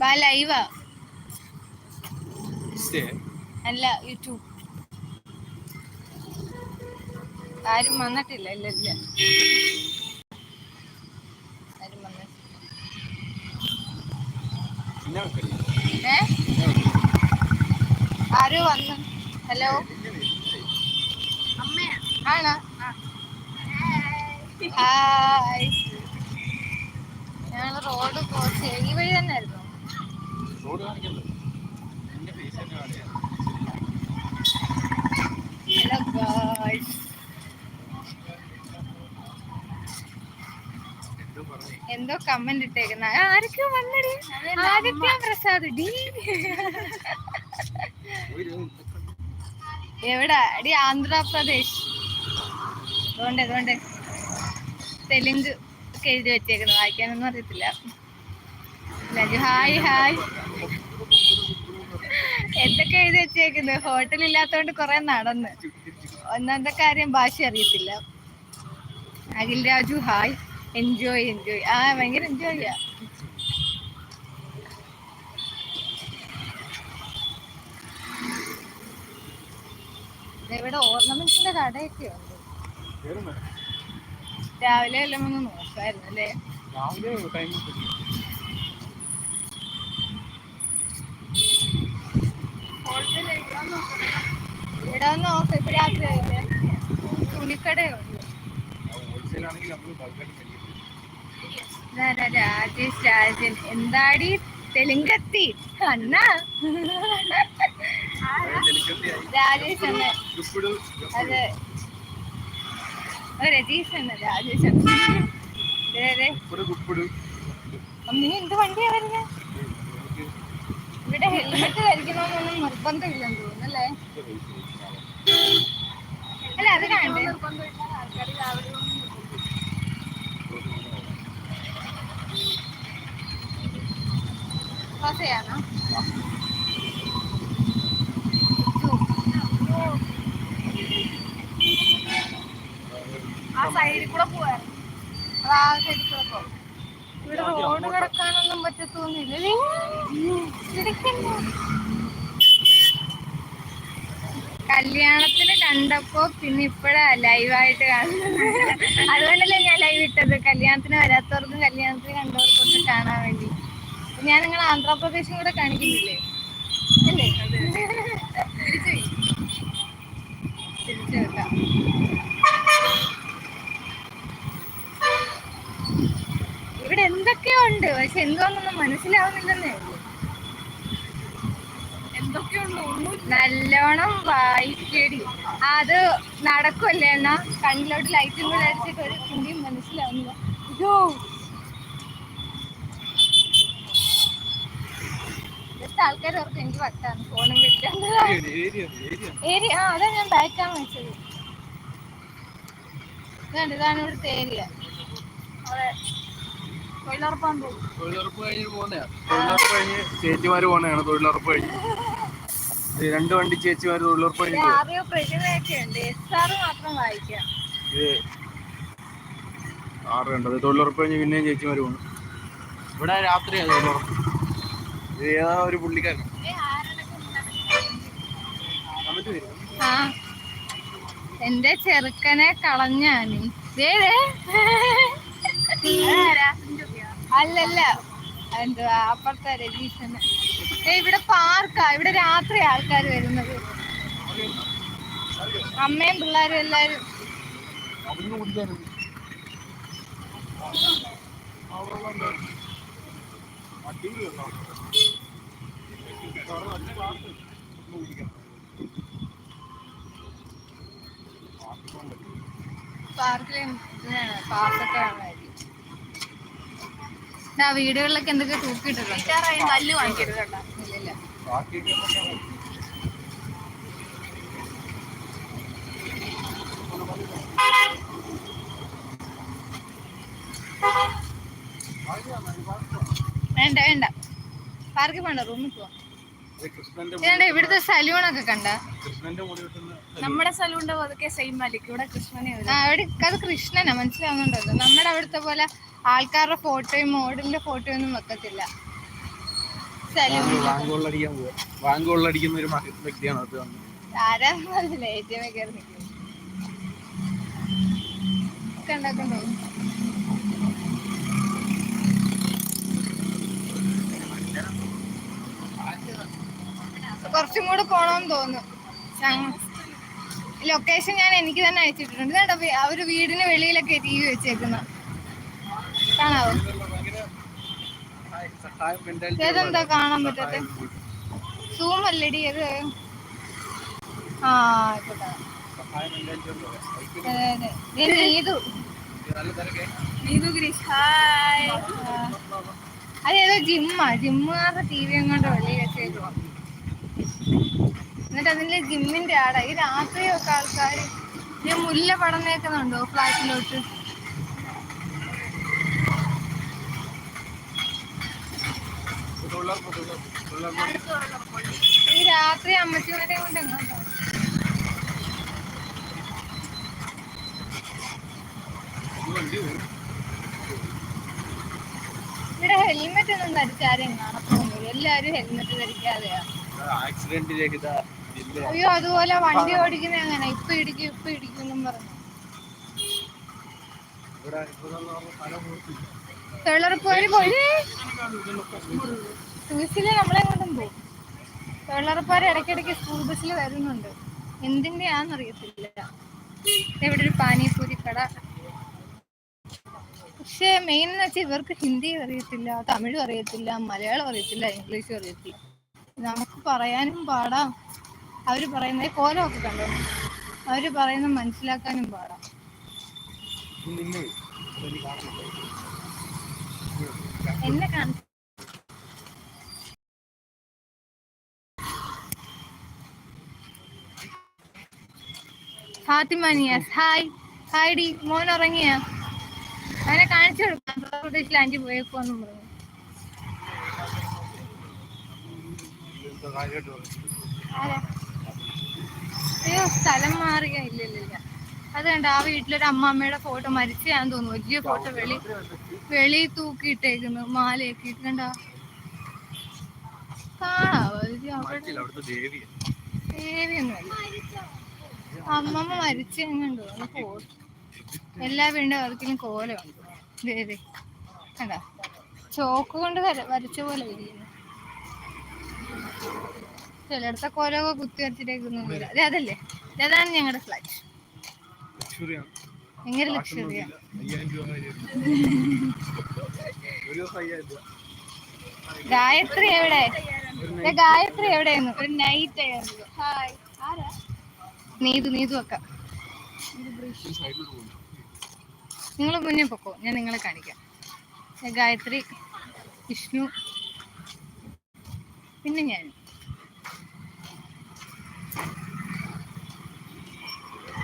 ബാ ലൈവാ അല്ല യൂട്യൂബ് ആരും വന്നിട്ടില്ല ഇല്ല ഇല്ല. ആരും വന്നിട്ടില്ല. ആരും വന്നു ഹലോ. ആണോ? ഹായ്. ഞങ്ങൾ റോഡ് ക്രോസ് ഈ വഴി തന്നെ ആയിരുന്നു ഹലോ ഗായ്സ്. എന്തോ കമന്റ് ഇട്ടേക്കുന്ന. ആരൊക്കെയോ വന്നടി? ആദിത്യ പ്രസാദ്? ഡി. എവിടാ? അടി ആന്ധ്രാപ്രദേശ്. അതുകൊണ്ട് അതുകൊണ്ട് തെലുങ്ക് ഒക്കെ എഴുതി വെച്ചേക്കുന്നത് വായിക്കാനൊന്നും അറിയത്തില്ല. Hi hi. എന്തൊക്കെ എഴുതി ഹോട്ടൽ ഇല്ലാത്തോണ്ട് കുറെ നടന്ന്. ഒന്നാമത്തെ കാര്യം? ഭാഷ അറിയത്തില്ല. Akhil Raju hi. Enjoy enjoy ആ ഭയങ്കര എൻജോയ് ചെയ്യാ ഇവിടെ ഓർണമെന്റ്സിന്റെ കടയൊക്കെ ഉണ്ട്? രാവിലെ എല്ലാം ഒന്ന് നോക്കായിരുന്നു അല്ലേ. ഇവിടെ ഒന്ന് നോക്കാം ഇപ്പൊ രാത്രി ആയില്ലേ? തുണിക്കടയുണ്ട്. രാജേഷ് രാജൻ. എന്താടി? തെലുങ്കത്തി. അണ്ണ? രാജേഷ് ഗുപ്പിടു. അതെ രാജേഷ്. ഗുപ്പിടു, ഗുപ്പിടു. അമ്മേ എന്ത് വണ്ടിയാ വരുന്നത് ഇവിടെ ഹെൽമെറ്റ് ധരിക്കണമെന്നൊന്നും നിർബന്ധമില്ലെന്ന് തോന്നുന്നല്ലേ അല്ല അത് കാണണ്ടേ ക്രോസ് ചെയ്യാനോ കല്യാണത്തിന് കണ്ടപ്പോ പിന്നെ ഇപ്പഴാ ലൈവായിട്ട് കാണുന്നത്. അതുകൊണ്ടല്ലേ ഞാൻ ലൈവ് ഇട്ടത്. കല്യാണത്തിന് വരാത്തവർക്കും കല്യാണത്തിന് കണ്ടവർക്കും ഒക്കെ കാണാൻ വേണ്ടി. ഞാൻ നിങ്ങൾ ആന്ധ്രാപ്രദേശും കൂടെ കാണിക്കുന്നില്ലേ? അല്ലേ? എന്തൊക്കെയോ ഉണ്ട് പക്ഷെ എന്തോന്നൊന്നും മനസ്സിലാവുന്നില്ലെന്നേ ഉള്ളൂ. നല്ലോണം വായിക്കടി. അത് നടക്കുമല്ലേ എന്നാ കണ്ണിലോട്ട് ലൈറ്റും കൂടെ അടിച്ചിട്ട് ഒരു കുണ്ടിയും മനസ്സിലാവുന്നില്ല. അയ്യോ. ജസ്റ്റ് ആൾക്കാർ ഓർക്ക് എനിക്ക് വട്ടാണ്. ഫോണും കിട്ടാണ്ട് ഏരിയ, ഏരിയ, ഏരിയ. ഏരിയ ആ അതാ ഞാൻ ബാക്കാൻ വെച്ചത്. ഇതാണ് ഇതാണ് ഇവിടുത്തെ ഏരിയ അതെ തൊഴിലുറപ്പ് കഴിഞ്ഞ് പോകുന്നയാ തൊഴിലുറപ്പ് കഴിഞ്ഞ് പോകുന്നതാണ് തൊഴിലുറപ്പ് കഴിഞ്ഞ്. രണ്ട് വണ്ടി ചേച്ചിമാര് തൊഴിലുറപ്പ് കഴിഞ്ഞ് ഇത് ആറ് കണ്ടത് തൊഴിലുറപ്പ് കഴിഞ്ഞ് പിന്നെയും ചേച്ചിമാര് പോകുന്നു ഇവിടെ രാത്രിയാണ് തൊഴിലുറപ്പ്. ഇത് ഏതാ ഒരു പുള്ളിക്കാരൻ. എന്റെ ചെറുക്കനെ കളഞ്ഞാനി ഏതേ ദേ. അല്ലല്ല. എന്തുവാ അപ്പുറത്തെ രജീഷന്. ഇവിടെ പാർക്കാ. ഇവിടെ രാത്രി ആൾക്കാർ വരുന്നത്. അമ്മയും പിള്ളേരും എല്ലാരും. പാർക്കിലും പാർക്കൊക്കെ ആ വീടുകളിലൊക്കെ എന്തൊക്കെ തൂക്കിയിട്ടുണ്ട് കല്ല് വാങ്ങിക്കരുത് കേട്ടോ. ഇല്ലില്ല. വേണ്ട വേണ്ട. പാർക്കിൽ വേണ്ട റൂമിൽ പോവാം. ഇവിടുത്തെ സലൂണൊക്കെ കണ്ട? നമ്മുടെ സലൂണിന്റെ പതുക്കെ സെയിം ആയിരിക്കും. ഇവിടെ കൃഷ്ണനെ അത് കൃഷ്ണനാ മനസ്സിലാവുന്നുണ്ടല്ലോ. നമ്മുടെ അവിടുത്തെ പോലെ ആൾക്കാരുടെ ഫോട്ടോയും മോഡലിന്റെ ഫോട്ടോ ഒന്നും വെക്കത്തില്ല. സലൂൺ ബാങ്ക് കൊള്ളടിക്കാൻ പോവാ. ബാങ്ക് കൊള്ളടിക്കുന്ന ഒരു വ്യക്തിയാണ് അത് വന്നത് ആരാന്ന് പറഞ്ഞില്ല എ ടി എം കയറി നിൽക്കുന്നു ഒക്കെ ഉണ്ടാക്കണ്ടോ കുറച്ചും കൂടെ പോണമെന്ന് തോന്നുന്നു. ലൊക്കേഷൻ ഞാൻ എനിക്ക് തന്നെ അയച്ചിട്ടുണ്ട്. കേട്ടോ അവർ വീടിന് വെളിയിലൊക്കെ ടി വി വെച്ചേക്കുന്ന. അതേതോ ജിമ്മാ. ജിമ്മുകാരുടെ ടി വി അങ്ങോട്ട് വെളിയിൽ വെച്ചേക്കുവാ. എന്നിട്ട് അതിന്റെ ജിമ്മിന്റെ ആടാ. ഈ രാത്രിയൊക്കെ ആൾക്കാർ മുല്ല പടന്നേക്കുന്നുണ്ടോ ഫ്ലാറ്റിലോട്ട് തൊഴിലുറപ്പ്, തൊഴിലുറപ്പ്, തൊഴിലുറപ്പ്. ഈ രാത്രി അമ്മച്ചിമാരെ കൊണ്ട് എങ്ങോട്ടാ ഈ ഇവിടെ ഹെൽമെറ്റ് ഒന്നും ധരിച്ചാരും എല്ലാരും ഹെൽമെറ്റ് ധരിക്കാതെയാ ആക്സിഡന്റ് അയ്യോ അതുപോലെ വണ്ടി ഓടിക്കുന്ന എങ്ങനെ ഇപ്പൊ ഇടിക്കും ഇപ്പൊ ഇടിക്കും എന്നും പറഞ്ഞു. തെളർപ്പ് പോയി. ടൂറിസ്റ്റിൽ നമ്മളെ കൊണ്ടും പോകും തൊഴിലുറപ്പാർ ഇടയ്ക്കിടയ്ക്ക് സ്കൂൾ ബസ്സിൽ വരുന്നുണ്ട്. എന്തിന്റെയാന്നറിയത്തില്ല. ഇവിടെ ഒരു പാനിപൂരി കട? പക്ഷേ മെയിൻ എന്ന് വെച്ചാൽ ഇവർക്ക് ഹിന്ദി അറിയത്തില്ല തമിഴും അറിയത്തില്ല മലയാളം അറിയത്തില്ല ഇംഗ്ലീഷും അറിയത്തില്ല. നമുക്ക് പറയാനും പാടാം. അവർ പറയുന്നത് കോലമൊക്കെ കണ്ടോ? അവർ പറയുന്നത് മനസ്സിലാക്കാനും പാടാം. എന്നെ കാണും ഫാത്തിമ നിയാസ് ഹായ്. ഹായ് ഡി മോൻ ഉറങ്ങിയ? അവനെ കാണിച്ചു കൊടുക്കാം. ആന്ധ്രാപ്രദേശിൽ ആന്റി പറഞ്ഞു. ആരാ? അയ്യോ സ്ഥലം മാറിയ ഇല്ലില്ല അത് കണ്ട ആ വീട്ടിലൊരു അമ്മാമ്മയുടെ ഫോട്ടോ മരിച്ചയാന്ന് തോന്നുന്നു. വലിയ ഫോട്ടോ വെളി വെളി തൂക്കിയിട്ടേക്കുന്നു മാലയൊക്കെ ഇട്ട്. കണ്ട? കാണാവോ? ദേവിയൊന്നുമല്ല. അമ്മമ്മ മരിച്ചെങ്ങണ്ടോ ഫോട്ടോ എല്ലാ വീണ്ടും വർക്കിലും കോലമുണ്ട് ദേവി കണ്ട? ചോക്ക് കൊണ്ട് വര- വരച്ച പോലെ ഇരിക്കുന്നു. ചിലടത്തെ കോലമൊക്കെ കുത്തി വരച്ചിട്ടേക്കൊന്നുമില്ല അതെ അതല്ലേ? ഇത് അതാണ് ഞങ്ങളുടെ ഫ്ലാറ്റ് ഭയങ്കര ലക്ഷറിയാ. ഗായത്രി എവിടെ? ഗായത്രി എവിടെയായിരുന്നു? ഒരു നൈറ്റ് ആയിരുന്നു. ഹായ് ആരാ? നീതു നീതു പോകുന്നു നിങ്ങൾ മുന്നേ പൊക്കോ ഞാൻ നിങ്ങളെ കാണിക്കാം. ഗായത്രി വിഷ്ണു പിന്നെ ഞാൻ.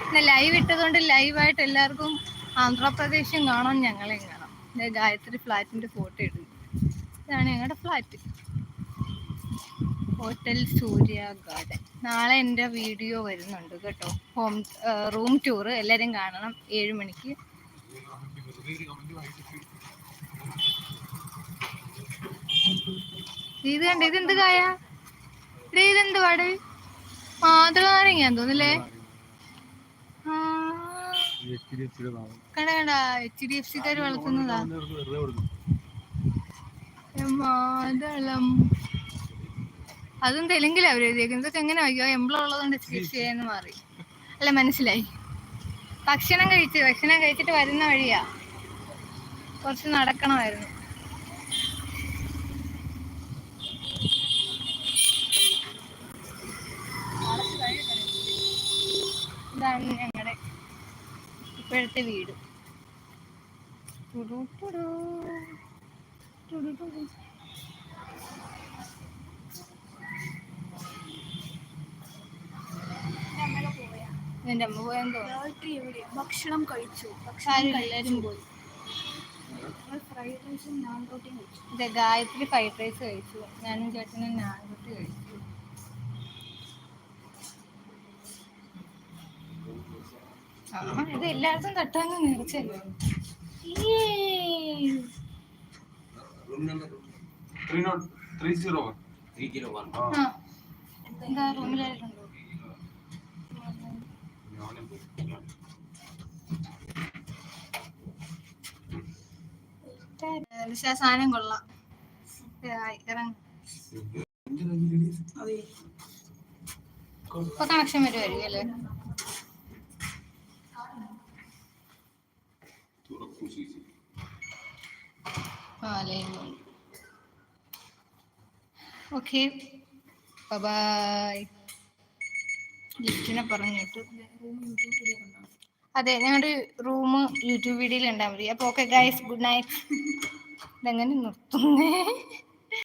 പിന്നെ ലൈവ് ഇട്ടതുകൊണ്ട് ലൈവായിട്ട് എല്ലാവർക്കും ആന്ധ്രാപ്രദേശും കാണാം ഞങ്ങളെയും കാണാം. ഗായത്രി ഫ്ലാറ്റിന്റെ ഫോട്ടോ ഇടുന്നു. ഇതാണ് ഞങ്ങളുടെ ഫ്ലാറ്റ്. ഹോട്ടൽ സൂര്യ ഗാർഡൻ നാളെ എന്റെ വീഡിയോ വരുന്നുണ്ട് കേട്ടോ. ഹോം റൂം ടൂർ എല്ലാവരും കാണണം. ഏഴ് മണിക്ക്. ഇത് കണ്ട? ഇതെന്ത് കായ? എടേ, ഇതെന്ത് പാട് മാതൃ നാരങ്ങ തോന്നില്ലേ കണ്ട കണ്ട. എച്ച് ഡി എഫ് സിക്കാർ വളർത്തുന്നതാ. മാതളം അതും തെലുങ്കിലാ അവർ എഴുതിയേക്കുന്നത്. ഇതൊക്കെ എങ്ങനെ വയ്ക്കുക എംബ്ലം ഉള്ളതുകൊണ്ട് ചികിത്സയെന്ന് മാറി. അല്ല മനസ്സിലായി. ഭക്ഷണം കഴിച്ച് ഭക്ഷണം കഴിച്ചിട്ട് വരുന്ന വഴിയാ. കുറച്ച് നടക്കണമായിരുന്നു. ഇതാണ് ഞങ്ങളുടെ ഇപ്പോഴത്തെ വീട്. ടുടു ടുടു. ടുടു ടുടു. നിന്റെ അമ്മ പോയെന്ന് രാത്രി ഭക്ഷണം കഴിച്ചു. ഭക്ഷണം പോയി. നാൻ ഗായത്രി ഫ്രൈഡ് റൈസ് കഴിച്ചു. ഞാനും ചേട്ടനും നാൻ റൊട്ടി കഴിച്ചു. ഇത് എല്ലായിടത്തും തട്ടാങ്ങ് നേർച്ചല്ലോ റൂമിലായിട്ടുണ്ട്? പക്ഷെ സാധനം കൊള്ളാം. ഇപ്പൊ കണക്ഷൻ വരുമായിരിക്കും അല്ലേ? ഓക്കെ. ബൈ ലിഫ്റ്റിനെ പറഞ്ഞിട്ട്. അതെ ഞങ്ങളുടെ റൂം യൂട്യൂബ് വീഡിയോയിൽ ഉണ്ടാകും മതി. അപ്പോൾ ഓക്കെ ഗൈസ് ഗുഡ് നൈറ്റ് ഇതെങ്ങനെ നിർത്തുന്നേ